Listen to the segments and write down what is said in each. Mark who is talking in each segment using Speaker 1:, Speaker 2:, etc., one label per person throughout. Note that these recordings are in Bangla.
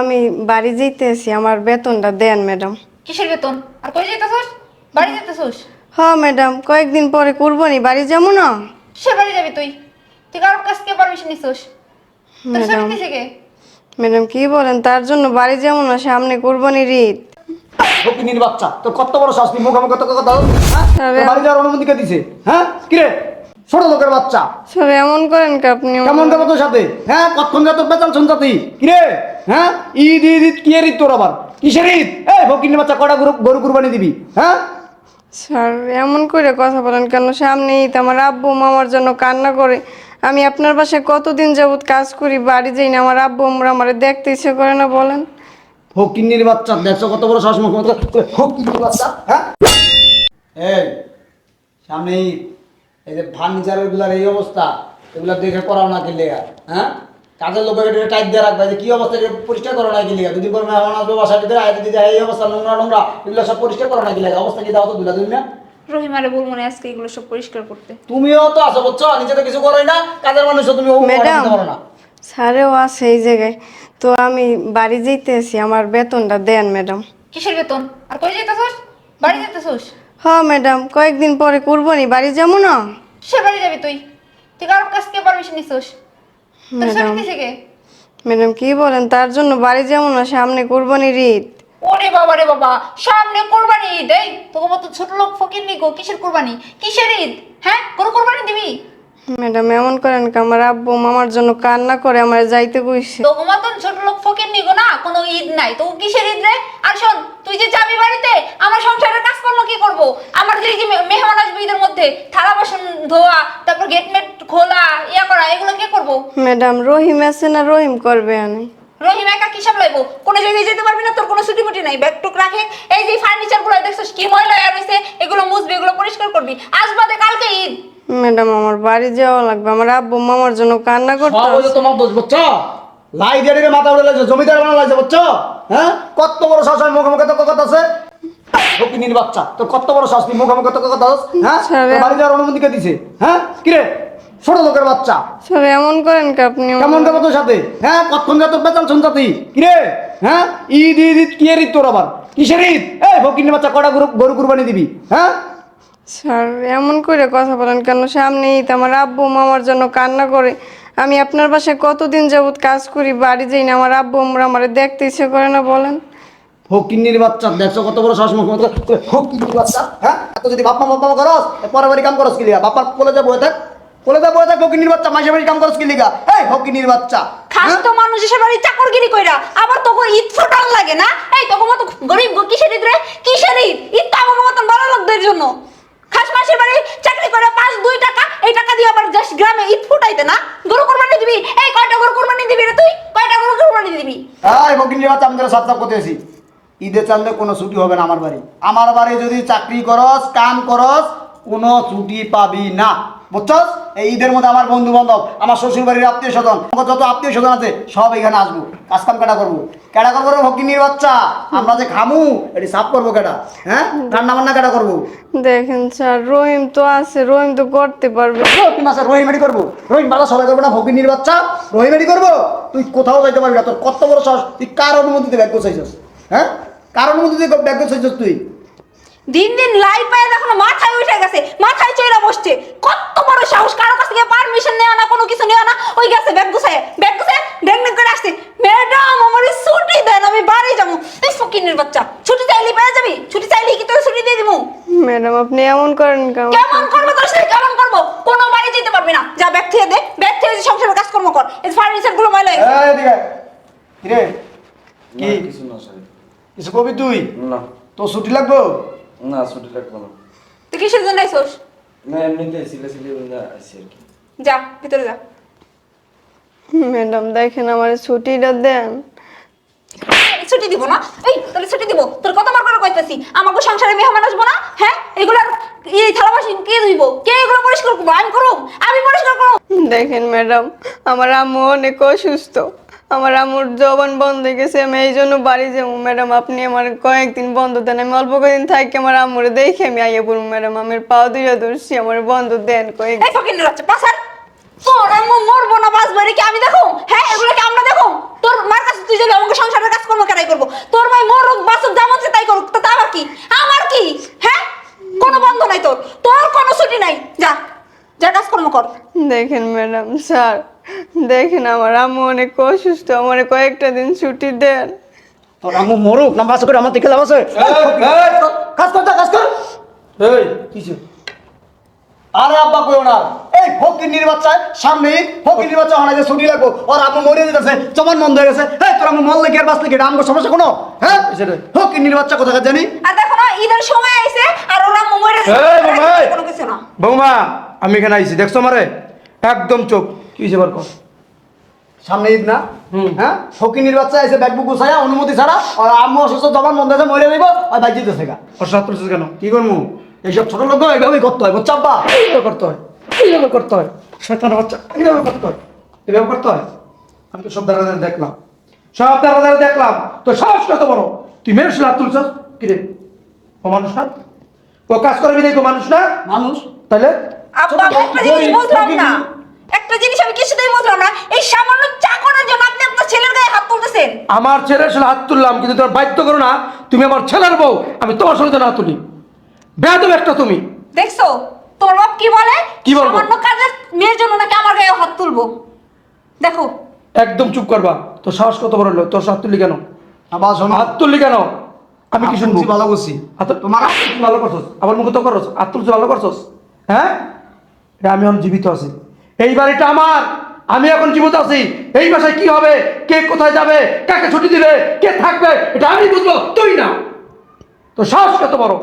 Speaker 1: আমি বাড়ি যেতেছি আমার বেতনটা দেন ম্যাডাম।
Speaker 2: কিসের বেতন? আর কই যেতেছস বাড়ি যেতেছস
Speaker 1: হ ম্যাডাম কয়েকদিন পরে কুরবানি বাড়ি যাব না?
Speaker 2: সে বাড়ি যাবি তুই? তুই কারোর কাছ থেকে পারমিশন নিছস?
Speaker 1: ম্যাডাম
Speaker 2: কে
Speaker 1: ম্যাডাম কি বলেন? তার জন্য বাড়ি যাব না সামনে কুরবানির ঈদ।
Speaker 3: বাচ্চা তোর কত বড় শাস্তি? মুখে মুখে তোকে কথা হ্যাঁ? বাড়ি যাওয়ার অনুমতি কে দিছে? হ্যাঁ? কিরে ছোট লোকের বাচ্চা।
Speaker 1: স্যার এমন করেন কি আপনি?
Speaker 3: কেমন কেমন তোর সাথে? হ্যাঁ কতক্ষণ যা তোর বেতাল শুনছাতি কিরে? হ্যাঁ? ঈদ ঈদ ঈদ কি ঈদ তোর আবার? কিসের ঈদ? এই ফকিনির বাচ্চা কটা গরু গরু কুরবানি দিবি? হ্যাঁ?
Speaker 1: স্যার এমন করে কথা বলেন কেন? সামনে ঈদ আমার আব্বু মামার জন্য কান্না করে। আমি আপনার বাসায় কতদিন যাবত কাজ করি বাড়ি যাই না আমার আব্বু আমরা আমার দেখতে ইচ্ছে করে না বলেন।
Speaker 3: ফকিনির বাচ্চা দেখছ কত বড় শ্বাস মুখ বাচ্চা হ্যাঁ? এই সামনে ঈদ। এই যে ফার্নিচারেরগুলার এই অবস্থা এগুলা দেখে করাও না কি লেগা? হ্যাঁ? কাজের লোকের এটা টাইট দিয়ে রাখবে যে কি অবস্থা এটা পরিষ্কার করো না কি লেগা? দুদিন পর মেহমান আসবে বাসার ভিতরে আয় যদি এই অবস্থা নোংরা নোংরা এগুলো সব পরিষ্কার করো না কি লেগা? অবস্থা কি দাও তো দুলা তুমি না
Speaker 2: রহিমারে বল মনে আজকে এগুলো সব পরিষ্কার করতে।
Speaker 3: তুমিও তো আছো বুঝছ? নিজে তো কিছু করোই না কাজের মানুষ তুমি ও
Speaker 1: ম্যাডাম স্যারেও আছে এই জায়গায়। তো আমি বাড়ি যেতেছি আমার বেতনটা দেন ম্যাডাম।
Speaker 2: কিসের বেতন? আর কই যেতেছস বাড়ি যেতেছস
Speaker 1: হ ম্যাডাম কয়েকদিন পরে কুরবানি বাড়ি যাব না?
Speaker 2: সে বাড়ি যাবি তুই? তুই কারোর কাছ থেকে পারমিশন নিছস? তোর
Speaker 1: ম্যাডাম
Speaker 2: দিছে কে
Speaker 1: ম্যাডাম কি বলেন? তার জন্য বাড়ি যাব না সামনে কুরবানির ঈদ।
Speaker 2: ওরে বাবা রে বাবা সামনে কোরবানি ঈদ এই তোকে মতো ছোট লোক ফকির নিগো কিসের কোরবানি? কিসের ঈদ? হ্যাঁ কোনো কোরবানি দিবি?
Speaker 1: ম্যাডাম এমন করেন কি আমার আব্বু মামার জন্য কান্না করে আমার যাইতে কইছে
Speaker 2: তোকে তো ছোট লোক ফকির নিগো না কোনো ঈদ নাই। তো কিসের ঈদ রে? আর শোন তুই যে যাবি বাড়িতে আমার সংসারের কাজকর্ম কি করব? আমার যে এই যে মে- মেহমান আসবে ঈদের মধ্যে থালা বাসন ধোয়া তারপর গেট মেট খোলা ইয়া করা এগুলো কে করব?
Speaker 1: ম্যাডাম রহিম আছে না রহিম করবে আনি।
Speaker 2: রহিম একা কি সামলাইবো কোনো জায়গায় যেতে পারবি না তোর কোনো ছুটি মুটি নাই। ব্যাগ টুক রাখে এই যে ফার্নিচারগুলো দেখছিস কি ময়লা হয়ে রয়েছে এগুলো মুছবি এগুলো পরিষ্কার করবি। আজ বাদে কালকে ঈদ।
Speaker 1: ম্যাডাম আমার বাড়ি যাওয়া লাগবে। আমার আব্বু মামার জন্য কান্না করতে
Speaker 3: সব তোমার দোষ বুঝছ? লাই দিয়ে মাথা উড়ে লাগছে জমিদার বানা লাগছে বুঝছ? হ্যাঁ? কত বড় হয় মুখে মুখে তো কথা আছে? ফকিনির বাচ্চা তোর কত বড় শ্বাস তুই মুখে মুখে তো কথা আছে? হ্যাঁ? বাড়ি যাওয়ার অনুমতি কে দিছে? হ্যাঁ? কিরে? ছোট লোকের বাচ্চা।
Speaker 1: স্যার এমন করেন কি আপনি?
Speaker 3: কেমন তোর সাথে? হ্যাঁ? কতক্ষণ যা তোর বেতাল শুনছাতি কিরে? হ্যাঁ? ঈদ ঈদ ঈদ কি ঈদ তোর আবার? কিসের ঈদ? এই ফকিনির বাচ্চা কটা গরু গরু কুরবানি দিবি? হ্যাঁ?
Speaker 1: স্যার এমন করে কথা বলেন কেন? সামনে ঈদ আমার আব্বু মামার জন্য কান্না করে। আমি আপনার বাসায় কতদিন যাবত কাজ করি বাড়ি যাই না আমার আব্বু আমরা আমার দেখতে ইচ্ছে করে না বলেন।
Speaker 3: ফকিন্নির বাচ্চা দেখছ কত বড় শ্বাস মুখ ফকিন্নির বাচ্চা হ্যাঁ? এত যদি বাপ্পা বাপ্পা করস পরে বাড়ি কাম করস কি লিগা? বাপ্পার কোলে যা বয়ে থাক কোলে যা বয়ে থাক ফকিন্নির বাচ্চা মাসে বাড়ি কাম করস কি লিগা? এই ফকিন্নির বাচ্চা
Speaker 2: খাস
Speaker 3: হ্যাঁ?
Speaker 2: তো মানুষ এসে বাড়ি চাকরগিরি কইরা আবার তোকে ঈদ ফোটাল লাগে না? এই তোকে মতো গরিব গো কিসের ঈদ রে? কিসের ঈদ? ঈদ তো আমার মতন বড় লোকদের জন্য। খাস মাসের বাড়ি চাকরি করে পাঁচ, দুই টাকা, এই টাকা দিয়ে আবার জাস্ট গ্রামে ঈদ ফুটাইতে না? গরু কোরবানি দিবি? এই কয়টা গরু কোরবানি দিবি রে তুই? কয়টা গরু কোরবানি দিবি?
Speaker 3: এই বকিনি বাচ্চা আমাদের তোরা সাপ সাপ করতে আসি ঈদে চাললে কোনো ছুটি হবে না আমার বাড়ি। আমার বাড়ি যদি চাকরি করস, কাম করস, কোনো ছুটি পাবি না। বুঝছস? এই ঈদের মধ্যে আমার বন্ধু বান্ধব আমার শ্বশুর বাড়ির আত্মীয় স্বজন আমার যত আত্মীয় স্বজন আছে সব এখানে আসব কাজ কাম কেটা করব? কেটা করব রে ফকিন্নির বাচ্চা? আমরা যে খামু এটি সাফ করব কেটা হ্যাঁ? রান্না বান্না কেটা করব?
Speaker 1: দেখেন স্যার রহিম তো আছে রহিম তো করতে পারবে।
Speaker 3: তুই মাসে রহিমেডি করব? রহিম বালা সবাই করব না ফকিন্নির বাচ্চা? রহিমেডি করব? তুই কোথাও যাইতে পারবি না তোর কত বড় সাহস তুই কার অনুমতিতে ব্যাগ গোছাইছিস হ্যাঁ? কার অনুমতিতে ব্যাগ গোছাইছিস তুই?
Speaker 2: দিন দিন লাইট পায়ে দেখো মাথায় উঠে গেছে মাথায় চইরা বসছে। কত বড় সাহস কারও কাছ থেকে পারমিশন নেওয়া না কোনো কিছু নেওয়া না। ওই গেছে ব্যাগ গুছায় ব্যাগ গুছায় ড্যাং ড্যাং করে আসছে। ম্যাডাম আমার ছুটি দেন আমি বাড়ি যাব। এই ফকিনের বাচ্চা ছুটি চাইলে পেয়ে যাবি ছুটি চাইলে কি তোর ছুটি দিয়ে দিবো।
Speaker 1: ম্যাডাম আপনি এমন করেন কেমন
Speaker 2: কেমন করব তোর সাথে? কেমন করব? কোনো বাড়ি যেতে পারবি না। যা ব্যাগ থেকে দে ব্যাগ থেকে যে সংসারের কাজকর্ম কর। এই ফার্নিচারগুলো ময়লা হয়ে গেছে।
Speaker 3: এই এদিকে কি?
Speaker 4: কিছু না স্যার
Speaker 3: কিছু কবি তুই?
Speaker 4: না।
Speaker 3: তোর ছুটি লাগবো?
Speaker 4: না ছুটি লাগবে না।
Speaker 2: তুই কিসের জন্য আইসোস?
Speaker 4: না এমনিতে সিলে সিলে আসি আর কি।
Speaker 2: যা ভিতরে যা।
Speaker 1: ম্যাডাম দেখেন আমার ছুটিটা দেন।
Speaker 2: ছুটি দিব না? এই তাহলে ছুটি দিব। তোর কত বার করে কইতাছি? আমাকে সংসারে মেহমান আসব না? হ্যাঁ? এগুলার এই থালা বাসন কে ধুইব? কে এগুলো পরিষ্কার করব? আমি করুম? আমি পরিষ্কার করুম?
Speaker 1: দেখেন ম্যাডাম আমার আম্মু অনেক অসুস্থ। আমার আম্মুর জবান বন্ধ হয়ে গেছে আমি এই জন্য বাড়ি যাব। ম্যাডাম আপনি আমার কয়েকদিন বন্ধ দেন। আমি অল্প কয়েকদিন থাকি আমার আম্মুরে দেখে আমি আইয়া পড়ব। ম্যাডাম আমার পাও দুইয়া ধরছি আমার বন্ধ দেন কয়েক
Speaker 2: এই ফকিনের বাচ্চা পাসার তোর আম্মু মরবো না বাঁচবো কি আমি দেখো হ্যাঁ এগুলো কি আমরা দেখো তোর মার কাছে তুই যাবি আমাকে সংসারের কাজ করব কেনাই করব? তোর মাই মরুক তাই করুক তা আমার কি? আমার কি? হ্যাঁ? কোনো বন্ধ নাই তোর। তোর কোনো ছুটি নাই। যা যা কাজকর্ম কর।
Speaker 1: দেখেন ম্যাডাম স্যার দেখেন আমার আম্মু অনেক অসুস্থ আমার কয়েকটা দিন ছুটি দেন।
Speaker 3: তোর আম্মু মরুক না বাস করে আমার থেকে লাভ আছে। কাজ কর কাজ কর।
Speaker 4: এই
Speaker 3: আরে আব্বা কইও না। এই ফকির বাচ্চা সামনে ফকির হনা যে ছুটি লাগবো। ওর আম্মু মরে যেতেছে চমন বন্ধ হয়ে গেছে। এই তোর আম্মু মরলে কি আর বাঁচলে কি? সমস্যা কোনো? হ্যাঁ। ফকির বাচ্চা কোথাকার জানি?
Speaker 2: আর দেখো না ঈদের সময় আইছে আর ওরা মরে
Speaker 5: এই বাবা,
Speaker 2: কোনো কিছু না।
Speaker 5: বৌমা আমি এখানে আইছি দেখছ মারে একদম চোখ। কি বার কর
Speaker 3: সামনে ঈদ না? হ্যাঁ? ফকির বাচ্চা এসে ব্যাগবুক গুছায়া অনুমতি ছাড়া আর আম্মু অসুস্থ জবান বন্ধ হয়েছে মরে যাইব আর বাইর গা।
Speaker 5: ওর সাত কেন?
Speaker 3: কি করব এইসব ছোট লোক এইভাবেই করতে হয় বুঝছ আব্বা?
Speaker 5: এইভাবে করতে হয়? এইভাবে করতে হয়? শয়তানের বাচ্চা এইভাবে করতে হয়? এইভাবে করতে হয়? আমি তো সব দাঁড়া দেখলাম। সব দাঁড়া দেখলাম। তো সাহস কত বড়। তুই মেরে হাত তুলছস? কি রে? ও মানুষ না? ও কাজ করে বিদায় মানুষ না?
Speaker 3: মানুষ?
Speaker 5: তাহলে
Speaker 2: আব্বা একটা জিনিস বুঝলাম না। একটা জিনিস আমি কিছুতেই বুঝলাম না। এই সামান্য চাকরের জন্য আপনি আপনার ছেলের গায়ে হাত তুলতেছেন।
Speaker 5: আমার ছেলের সাথে হাত তুললাম কিন্তু তোমার বাধ্য করো না তুমি আমার ছেলের বউ আমি তোমার সঙ্গে না তুলি। বেয়াদব একটা তুমি।
Speaker 2: দেখছ? তোমার বাপ কি বলে?
Speaker 5: কি বলব?
Speaker 2: সামান্য কাজের মেয়ের জন্য নাকি আমার গায়ে হাত তুলবো। দেখো।
Speaker 5: একদম চুপ করবা। তোর সাহস কত বড় হলো? তোর হাত তুললি কেন?
Speaker 3: আবার শোনো।
Speaker 5: হাত তুললি কেন? আমি কি শুনব?
Speaker 3: ভালো
Speaker 5: হাত-
Speaker 3: তোমার
Speaker 5: হাত তুলছি ভালো করছস। আবার মুখ তো করছ হাত তুলছি ভালো করছস? হ্যাঁ? এটা আমি এখন জীবিত আছি। এই বাড়িটা আমার। আমি এখন জীবিত আছি। এই বাসায় কি হবে? কে কোথায় যাবে? কাকে ছুটি দিবে? কে থাকবে? এটা আমি বুঝব। তুই না। তো সাহস কত বড়?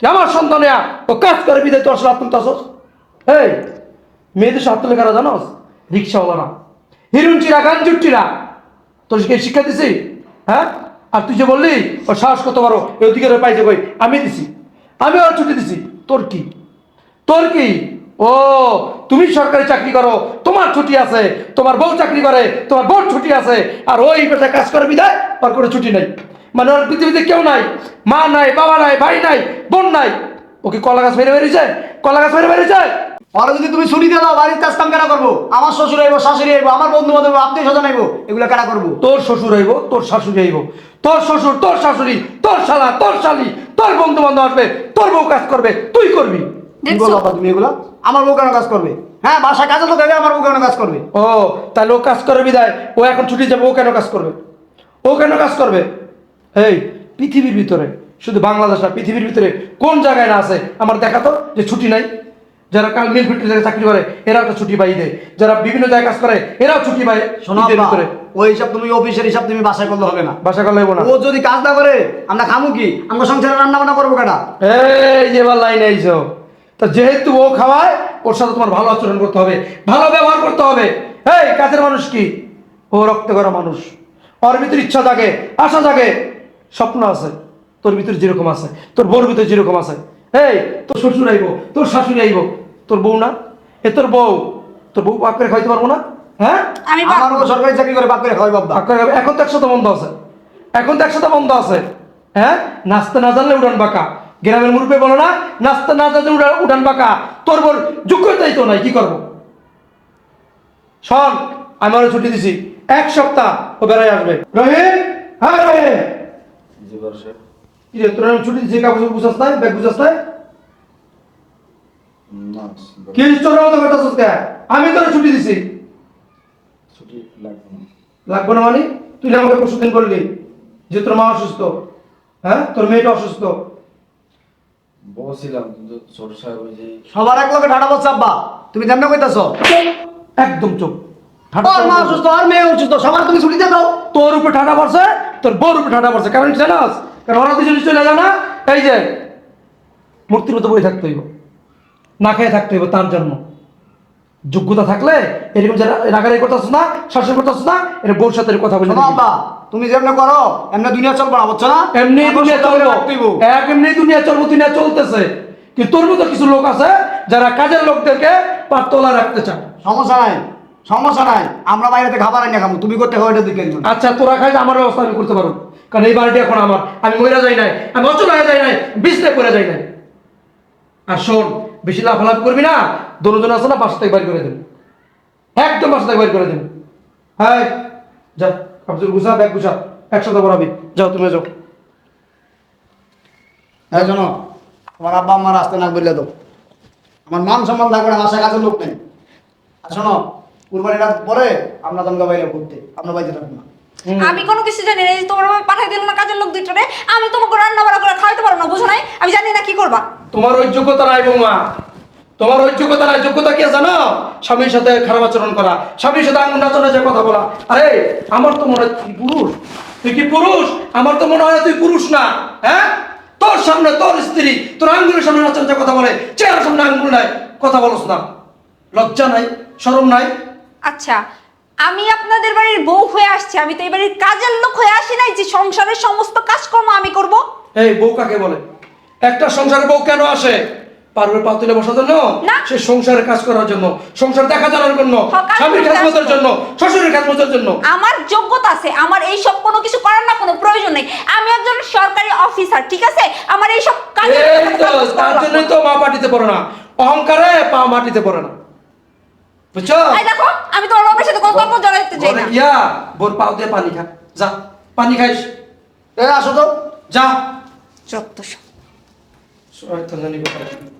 Speaker 5: তুই আমার সন্তানে ও কাজ করে বিদায় তোর সাথে হাত তুলতে আসস এই, মেয়েদের সাথে হাত তুলে কারা জানোস? রিক্সাওয়ালারা। হিরুনচিরা গাঞ্জুটিরা তোর কি শিক্ষা দিছি? হ্যাঁ? আর তুই যে বললি ও সাহস কত বড়? এই পাইছে কই? আমি দিছি। আমি ওর ছুটি দিছি। তোর কি? তোর কি? ও তুমি সরকারি চাকরি করো তোমার ছুটি আছে তোমার বউ চাকরি করে তোমার বউ ছুটি আছে আর ওই পেশায় কাজ করে বিদায় ওর কোনো ছুটি নাই। মানে ওর পৃথিবীতে কেউ নাই মা নাই বাবা নাই ভাই নাই বোন নাই। ও কি কলা গাছ মেরে বেরিয়েছে? কলা গাছ মেরে বেরিয়েছে?
Speaker 3: পরে যদি তুমি ছুটি দিয়ে দাও বাড়ির কাজ কাম কেনা করব? আমার শ্বশুর আইবো শাশুড়ি আইবো আমার বন্ধু বান্ধব আত্মীয় স্বজন আইবো এগুলো কেনা করব?
Speaker 5: তোর শ্বশুর আইব তোর শাশুড়ি আইব। তোর শ্বশুর তোর শাশুড়ি তোর শালা তোর শালি তোর বন্ধু বান্ধব আসবে তোর বউ কাজ করবে তুই করবি।
Speaker 3: কি বলো আব্বা তুমি এগুলো? আমার বউ কেন কাজ করবে। হ্যাঁ বাসা কাজে তো দেবে আমার বউ কেন কাজ করবে।
Speaker 5: ও তাহলে ও কাজ করে বিদায়। ও এখন ছুটি যাবে ও কেন কাজ করবে? ও কেন কাজ করবে? এই পৃথিবীর ভিতরে শুধু বাংলাদেশ না পৃথিবীর ভিতরে কোন জায়গায় না আছে? আমার দেখা তো যে ছুটি নাই। যারা কাল মিল ফ্যাক্টরি জায়গায় চাকরি করে এরাও একটা ছুটি পাই দেয় যারা বিভিন্ন জায়গায় কাজ করে এরাও ছুটি পায়
Speaker 3: শোনো
Speaker 5: ঈদের ভিতরে।
Speaker 3: ওই হিসাব তুমি অফিসের হিসাব তুমি বাসায় করলে হবে না।
Speaker 5: বাসা করলে না।
Speaker 3: ও যদি কাজ না করে আমরা খামু কি? আমরা সংসারে রান্না বান্না করব কেটা
Speaker 5: এই যে লাইনে আইছো। তা যেহেতু ও খাওয়ায় ওর সাথে তোমার ভালো আচরণ করতে হবে ভালো ব্যবহার করতে হবে। এই কাজের মানুষ কি? ও রক্ত করা মানুষ। ওর ভিতরে ইচ্ছা জাগে আশা জাগে স্বপ্ন আছে তোর ভিতরে যেরকম আছে তোর বউর ভিতরে যেরকম আছে। এই তোর শ্বশুর আইব তোর শাশুড়ি আইব তোর বউ না? এ তোর বউ তোর বউ পাক করে খাইতে পারব না? হ্যাঁ?
Speaker 2: আমি
Speaker 3: আমার সরকারি চাকরি করে বাপ করে খাওয়াই বাবা
Speaker 5: পাক করে। এখন তো একসাথে বন্ধ আছে। এখন তো একসাথে বন্ধ আছে। হ্যাঁ? নাচতে না জানলে উড়ান বাঁকা। গ্রামের মুরুপে বলো না নাস্তা না উড়ান উড়ান বাঁকা। তোর বোর যোগ্যতাই তো নাই কি করব? শোন আমি ওরে ছুটি দিছি এক সপ্তাহ ও বেড়াই আসবে। রহিম? হ্যাঁ রহিম।
Speaker 4: জি বড় সাহেব
Speaker 5: কি রে তোর আমি ছুটি দিছি কাগজ বুঝাস নাই ব্যাগ বুঝাস নাই?
Speaker 4: না
Speaker 5: কি চোরের মতো করতেছিস কে আমি তোর ছুটি দিছি।
Speaker 4: ছুটি লাগবে না।
Speaker 5: লাগবে না মানে? তুই আমাকে পরশু দিন বললি যে তোর মা অসুস্থ। হ্যাঁ তোর মেয়েটা অসুস্থ।
Speaker 4: কিন্তু ছোট সাহেব ওই যে
Speaker 3: সবার এক লোকে ঠাটা বলছে আব্বা তুমি কেমনে কইতাছ?
Speaker 5: একদম চুপ।
Speaker 3: মা অসুস্থ আর মেয়ে অসুস্থ সবার তুমি ছুটি দিয়ে দাও।
Speaker 5: তোর উপর ঠাডা পড়ছে তোর বউর উপর পড়ছে। কারণ জানাস কারণ ওরা দুজন চলে যায় না এই যে মূর্তির মতো বই থাকতে হইব। না খেয়ে থাকতে হইব তার জন্য। যোগ্যতা থাকলে এরকম যে রাগারাগি করতেছ না শাসন করতেছ না এটা বউর সাথে কথা বলে
Speaker 3: আব্বা তুমি যেমনে করো এমনি দুনিয়া চলবো না বুঝছ না?
Speaker 5: এমনি দুনিয়া চলবো। এক এমনি দুনিয়া চলবো দুনিয়া চলতেছে। কিন্তু তোর মতো কিছু লোক আছে যারা কাজের লোকদেরকে পাতলা রাখতে চায়।
Speaker 3: সমস্যা নাই সমস্যা নাই। আমরা বাইরেতে খাবার আনি খাব তুমি করতে খাও এটা দিকে
Speaker 5: আচ্ছা তোরা খাই আমার ব্যবস্থা আমি করতে পারো কারণ এই বাড়িটি এখন আমার। আমি মহিলা যাই নাই আমি অচল হয়ে যাই নাই বিছনায় করে যাই নাই। আর শোন বেশি লাফালাফি করবি না দোনোজন আছে না বাসা থেকে বাড়ি করে দেবে একদম বাসা থেকে বের করে দেবো হ্যাঁ যা। কাপড় গুছা ব্যাগ গুছা। একসাথে পড়াবি। যাও তুমি যাও।
Speaker 3: হ্যাঁ শোনো তোমার আব্বা আমার আসতে না বললে তো আমার মান সম্মান থাকবে না বাসায় কাজের লোক নেই। আর শোনো কুরবানিটা পরে আমরা তোমাকে বাইরে ঘুরতে আমরা বাইরে থাকব না।
Speaker 2: আমি কোনো কিছু জানি না যে তোমার বাবা পাঠাই দিল না কাজের লোক দুইটারে আমি তোমাকে রান্না বাড়া করে খাওয়াইতে পারব না বুঝো নাই? আমি জানি না কি করবা।
Speaker 5: তোমার ওই যোগ্যতা নাই বৌমা। তোমার ওই যোগ্যতা নাই যোগ্যতা কি জানো? স্বামীর সাথে খারাপ আচরণ করা স্বামীর সাথে আঙুল নাচনে যে কথা বলা। আরে আমার তো মনে হয় তুই পুরুষ। তুই কি পুরুষ? আমার তো মনে হয় তুই পুরুষ না। হ্যাঁ? তোর সামনে তোর স্ত্রী তোর আঙ্গুলের সামনে নাচন যে কথা বলে চেহারার সামনে আঙ্গুল নাই কথা বলস না। লজ্জা নাই? শরম নাই?
Speaker 2: আচ্ছা আমি আপনাদের বাড়ির বউ হয়ে আসছি। আমি তো এই বাড়ির কাজের লোক হয়ে আসি নাই যে সংসারের সমস্ত কাজকর্ম আমি করব।
Speaker 5: এই বউ কাকে বলে? একটা সংসারের বউ কেন আসে? পারবে পা তুলে বসার জন্য? সে সংসারের কাজ করার জন্য সংসার দেখাশোনার জন্য
Speaker 2: হ্যাঁ,
Speaker 5: স্বামীর কাজ মতার জন্য শ্বশুরের কাজ মতার জন্য।
Speaker 2: আমার যোগ্যতা আছে আমার এই সব কোনো কিছু করার না কোনো প্রয়োজন নেই। আমি একজন সরকারি অফিসার ঠিক আছে? আমার এই সব কাজ
Speaker 5: তার জন্যই তো মা পড়ে না। অহংকারে পা মাটিতে পড়ে না। বুঝছ?
Speaker 2: এই দেখো আমি তোমার বাবার সাথে কোনো তর্ক জড়াইতে চাই না।
Speaker 5: গিয়া বোর পাও দিয়ে পানি খা। যা পানি খাইস।
Speaker 3: এ আসো তো।
Speaker 5: যা। শয়তান জানি কোথায়।